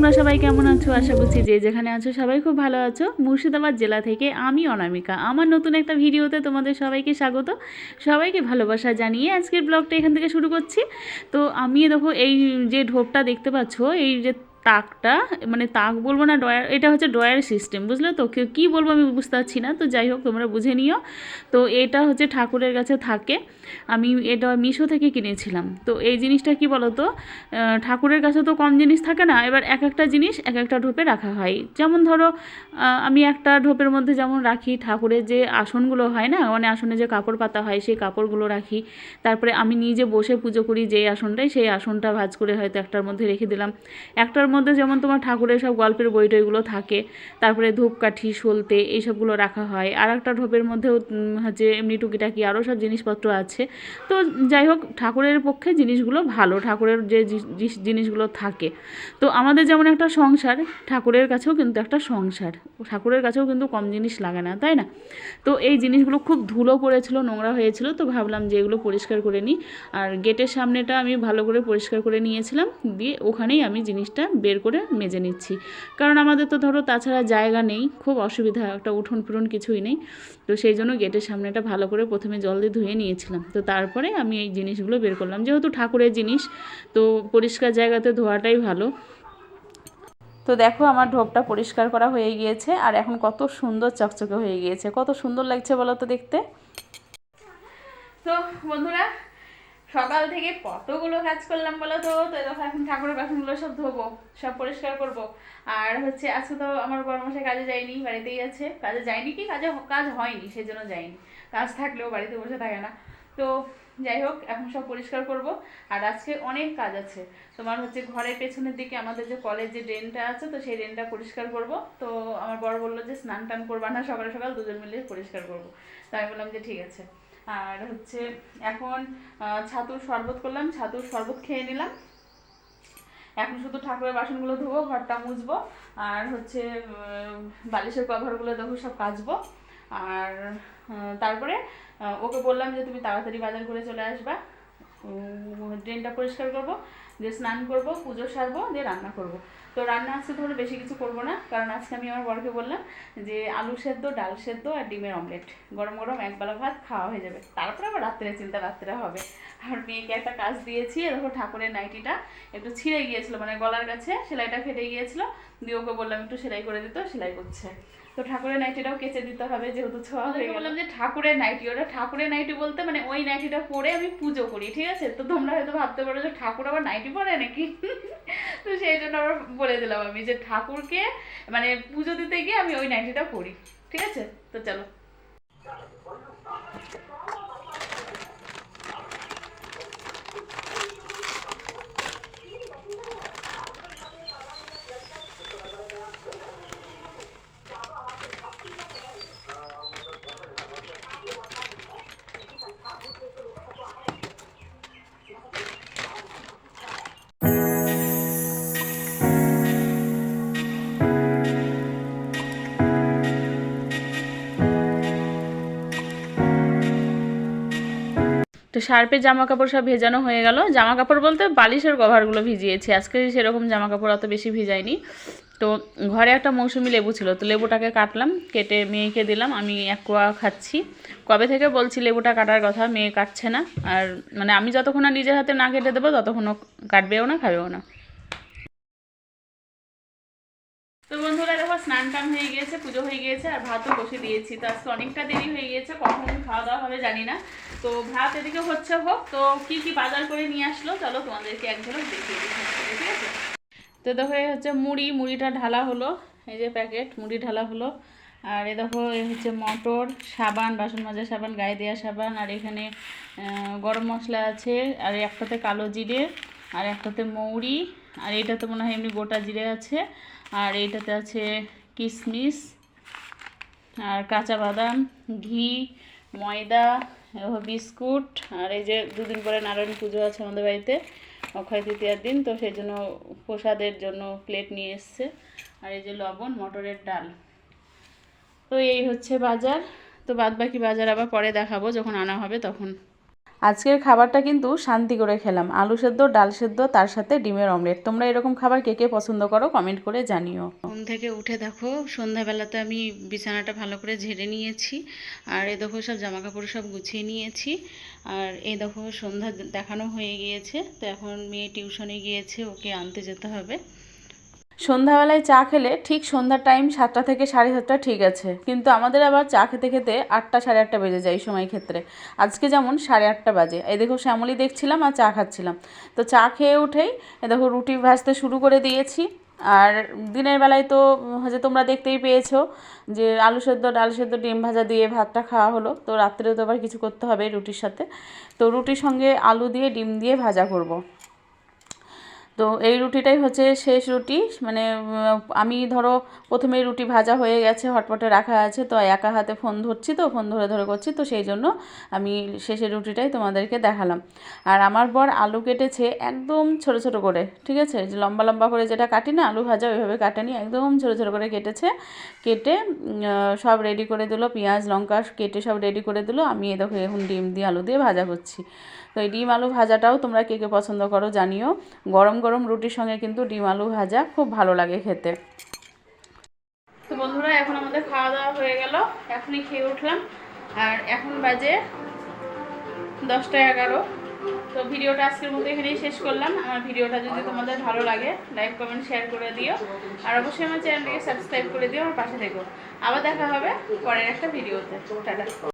তোমরা সবাই কেমন আছো? আশা করছি যে যেখানে আছো সবাই খুব ভালো আছো। মুর্শিদাবাদ জেলা থেকে আমি অনামিকা। আমার নতুন একটা ভিডিওতে তোমাদের সবাইকে স্বাগত। সবাইকে ভালোবাসা জানিয়ে আজকের ব্লগটা এখান থেকে শুরু করছি। তো আমি দেখো এই যে ঢোপটা দেখতে পাচ্ছ, এই যে তাকটা মানে তাক বলব না ডয়ার এটা হচ্ছে ডয়ার সিস্টেম বুঝলে তো? কি- কী বলব আমি বুঝতে পারছি না, তো যাই হোক, তোমরা বুঝে নিও। তো এটা হচ্ছে ঠাকুরের কাছে থাকে। আমি এটা মিশো থেকে কিনেছিলাম। তো এই জিনিসটা কি বলো তো ঠাকুরের কাছে তো কম জিনিস থাকে না, এবার এক একটা জিনিস এক একটা ঢোপে রাখা হয়। যেমন ধরো আমি একটা ঢোপের মধ্যে যেমন রাখি ঠাকুরের যে আসনগুলো হয় না মানে আসনে যে কাপড় পাতা হয় সেই কাপড়গুলো রাখি। তারপরে আমি নিজে বসে পুজো করি যেই আসনটাই, সেই আসনটা ভাজ করে হয়তো একটার মধ্যে রেখে দিলাম। একটার মধ্যে যেমন তোমার ঠাকুরের সব গল্পের বই টইগুলো থাকে, তারপরে ধূপকাঠি সলতে এইসবগুলো রাখা হয়। আর একটা ঢোপের মধ্যেও হচ্ছে এমনি টুকিটাকি আরও সব জিনিসপত্র আছে। তো যাই হোক, ঠাকুরের পক্ষে জিনিসগুলো ভালো, ঠাকুরের যে জিনিসগুলো থাকে। তো আমাদের যেমন একটা সংসার, ঠাকুরের কাছেও কিন্তু একটা সংসার। ঠাকুরের কাছেও কিন্তু কম জিনিস লাগে না, তাই না? তো এই জিনিসগুলো খুব ধুলো পড়েছিল, নোংরা হয়েছিল, তো ভাবলাম যে এগুলো পরিষ্কার করে নিই। আর গেটের সামনেটা আমি ভালো করে পরিষ্কার করে নিয়েছিলাম, দিয়ে ওখানেই আমি জিনিসটা বের করে মেজে নিচ্ছি। কারণ আমাদের তো ধরো তাছাড়া জায়গা নেই, খুব অসুবিধা, একটা উঠোন ফুটন কিছুই নেই। তো সেই জন্য গেটের সামনেটা ভালো করে প্রথমে জল দিয়ে ধুয়ে নিয়েছিলাম। তো তারপরে আমি এই জিনিসগুলো বের করলাম। যেহেতু ঠাকুরের জিনিস, তো পরিষ্কার জায়গাতে ধোয়াটাই ভালো। তো দেখো আমার ঢোপটা পরিষ্কার করা হয়ে গিয়েছে, আর এখন কত সুন্দর চকচকে হয়ে গিয়েছে। কত সুন্দর লাগছে বলো তো দেখতে। তো বন্ধুরা সকাল থেকে কতগুলো কাজ করলাম বলো তো? তো দেখো এখন ঠাকুরের বাসনগুলো সব ধোবো, সব পরিষ্কার করব। আর হচ্ছে আজকে তো আমার বড়মশাই কাজে যায়নি, বাড়িতেই আছে। কাজে যায়নি কি? কাজে কাজ হয়নি সেই জন্য যায়নি। কাজ থাকলেও বাড়িতে বসে থাকে না। তো যাই হোক, এখন সব পরিষ্কার করব। আর আজকে অনেক কাজ আছে। তোমার হচ্ছে ঘরের পেছনের দিকে আমাদের যে কলের যে ড্রেনটা আছে, তো সেই ড্রেনটা পরিষ্কার করব। তো আমার বড় বলল যে স্নান টান করবা না, সকাল সকাল দুজন মিলে পরিষ্কার করব। তো আমি বললাম যে ঠিক আছে। আর হচ্ছে এখন ছাতুর শরবত করলাম, ছাতুর শরবত খেয়ে নিলাম। এখন শুধু ঠাকুরের বাসনগুলো ধোবো, ঘরটা মুছবো, আর হচ্ছে বালিশের কভারগুলো দেখো, সব কাচবো। আর তারপরে ওকে বললাম যে তুমি তাড়াতাড়ি বাজার করে চলে আসবা। ড্রেনটা পরিষ্কার করব। দিয়ে স্নান করব, পুজো সারবো, দিয়ে রান্না করব। তো রান্না আজকে ধরো বেশি কিছু করব না, কারণ আজকে আমি আমার বরকে বললাম যে আলু সেদ্ধ, ডাল সেদ্ধ আর ডিমের অমলেট গরম গরম একবেলা ভাত খাওয়া হয়ে যাবে। তারপরে আবার রাত্রে চিন্তা রাত্রে হবে। আর মেয়েকে একটা কাজ দিয়েছি দেখো ঠাকুরের নাইটিটা একটু ছিঁড়ে গিয়েছিল মানে গলার কাছে সেলাইটা ফেটে গিয়েছিল। দিয়ে ওকে বললাম একটু সেলাই করে দিত, সেলাই করছে। তো ঠাকুরের নাইটিটাও কেচে দিতে হবে যেহেতু ছোঁয়া হয়ে বললাম যে ঠাকুরের নাইটি ওটা ঠাকুরের নাইটি বলতে মানে ওই নাইটিটা পরে আমি পুজো করি ঠিক আছে? তো তোমরা হয়তো ভাবতে পারো যে ঠাকুর আবার নাইটি পরে নাকি? তো সেই জন্য আবার বলে দিলাম আমি যে ঠাকুরকে মানে পুজো দিতে গিয়ে আমি ওই নাইটিটা পরি ঠিক আছে? তো চলো। তো শার্পের জামা কাপড় সব ভেজানো হয়ে গেল। জামা কাপড় বলতে বালিশের কভারগুলো ভিজিয়েছি। আজকে সেরকম জামা কাপড় অত বেশি ভিজাইনি। তো ঘরে একটা মৌসুমি লেবু ছিল, তো লেবুটাকে কাটলাম, কেটে মেয়েকে দিলাম, আমি এক কোয়া খাচ্ছি। কবে থেকে বলছি লেবুটা কাটার কথা, মেয়ে কাটছে না। আর মানে আমি যতক্ষণ না নিজের হাতে না কেটে দেবো, ততক্ষণ ও কাটবেও না, খাবেও না। স্নান টান হয়ে গিয়েছে পুজো হয়ে গিয়েছে আর ভাতও বসে দিয়েছি। তো আজকে অনেকটা দেরি হয়ে গিয়েছে কখন খাওয়া দাওয়া হবে জানি না। তো ভাত এদিকে হচ্ছে হোক, তো কি কি বাজার করে নিয়ে আসলো, চলো তোমাদেরকে এক ঝলক দেখিয়ে দিই ঠিক আছে? তো দেখো এই হচ্ছে মুড়ি, মুড়িটা ঢালা হলো, এই যে প্যাকেট, মুড়ি ঢালা হলো। আর এ দেখো এই হচ্ছে মটর, সাবান, বাসন মাজার সাবান, গায়ে দেওয়া সাবান, আর এখানে গরম মশলা আছে, আর একটাতে কালো জিরে, আর একটাতে মৌরি আর এইটাতে মনে হয় এমনি গোটা জিরে আছে। আর এইটাতে আছে কিশমিশ আর কাঁচা বাদাম, ঘি, ময়দা বিস্কুট, আর এই যে দুদিন পরে নারায়ণ পুজো আছে আমাদের বাড়িতে, অক্ষয় তৃতীয়ার দিন, তো সেই জন্য প্রসাদের জন্য প্লেট নিয়ে এসছে। আর এই যে লবণ, মটরের ডাল। তো এই হচ্ছে বাজার। তো বাদ বাকি বাজার আবার পরে দেখাবো, যখন আনা হবে তখন। আজকের খাবারটা কিন্তু শান্তি করে খেলাম। আলু সেদ্ধ, ডাল সেদ্ধ, তার সাথে ডিমের অমলেট। তোমরা এরকম খাবার কে কে পছন্দ করো কমেন্ট করে জানিও। ঘুম থেকে উঠে দেখো, সন্ধ্যাবেলাতে আমি বিছানাটা ভালো করে ঝেড়ে নিয়েছি। আর এই দেখো সব জামা কাপড় সব গুছিয়ে নিয়েছি। আর এই দেখো সন্ধ্যা দেখানো হয়ে গিয়েছে। তো এখন মেয়ে টিউশনে গিয়েছে, ওকে আনতে যেতে হবে। সন্ধ্যাবেলায় চা খেলে ঠিক সন্ধ্যার টাইম সাতটা থেকে সাড়ে সাতটা ঠিক আছে। কিন্তু আমাদের আবার চা খেতে খেতে আটটা সাড়ে আটটা বেজে যায় এই সময় ক্ষেত্রে। আজকে যেমন সাড়ে আটটা বাজে। এই দেখো শ্যামলি দেখছিলাম আর চা খাচ্ছিলাম। তো চা খেয়ে উঠেই দেখো রুটি ভাজতে শুরু করে দিয়েছি। আর দিনের বেলায় তো হচ্ছে তোমরা দেখতেই পেয়েছ যে আলু সেদ্ধ, ডাল সেদ্ধ, ডিম ভাজা দিয়ে ভাতটা খাওয়া হলো। তো রাত্রেও তো আবার কিছু করতে হবে রুটির সাথে। তো রুটির সঙ্গে আলু দিয়ে, ডিম দিয়ে ভাজা করব। তো এই রুটিটাই হচ্ছে শেষ রুটি। মানে আমি ধরো প্রথমে রুটি ভাজা হয়ে গেছে, হটপটে রাখা আছে, তো একা হাতে ফোন ধরছি তো, ফোন ধরে ধরে করছি, তো সেই জন্য আমি শেষের রুটিটাই তোমাদেরকে দেখালাম। আর আমার বর আলু কেটেছে একদম ছোট ছোট করে, ঠিক আছে? যে লম্বা লম্বা করে যেটা কাটি না, আলু ভাজা ওইভাবে কাটেনি, একদম ছোট ছোট করে কেটেছে। কেটে সব রেডি করে দিল, পেঁয়াজ, লঙ্কা, কেটে সব রেডি করে দিল। আমি এই দেখো এখন ডিম দিয়ে আলু দিয়ে ভাজা করছি। তো এই ডিম আলু ভাজাটাও তোমরা কে কে পছন্দ করো জানিও। গরম গরম রুটির সঙ্গে কিন্তু ডিম আলু ভাজা খুব ভালো লাগে খেতে। তো বন্ধুরা, এখন আমাদের খাওয়া দাওয়া হয়ে গেল। এখনই খেয়ে উঠলাম। আর এখন বাজে দশটা এগারো। তো ভিডিওটা আজকের মতো এখানেই শেষ করলাম। আমার ভিডিওটা যদি তোমাদের ভালো লাগে, লাইক, কমেন্ট, শেয়ার করে দিও। আর অবশ্যই আমার চ্যানেলটিকে সাবস্ক্রাইব করে দিও, আমার পাশে থেকো। আবার দেখা হবে পরের একটা ভিডিওতে। টাটা।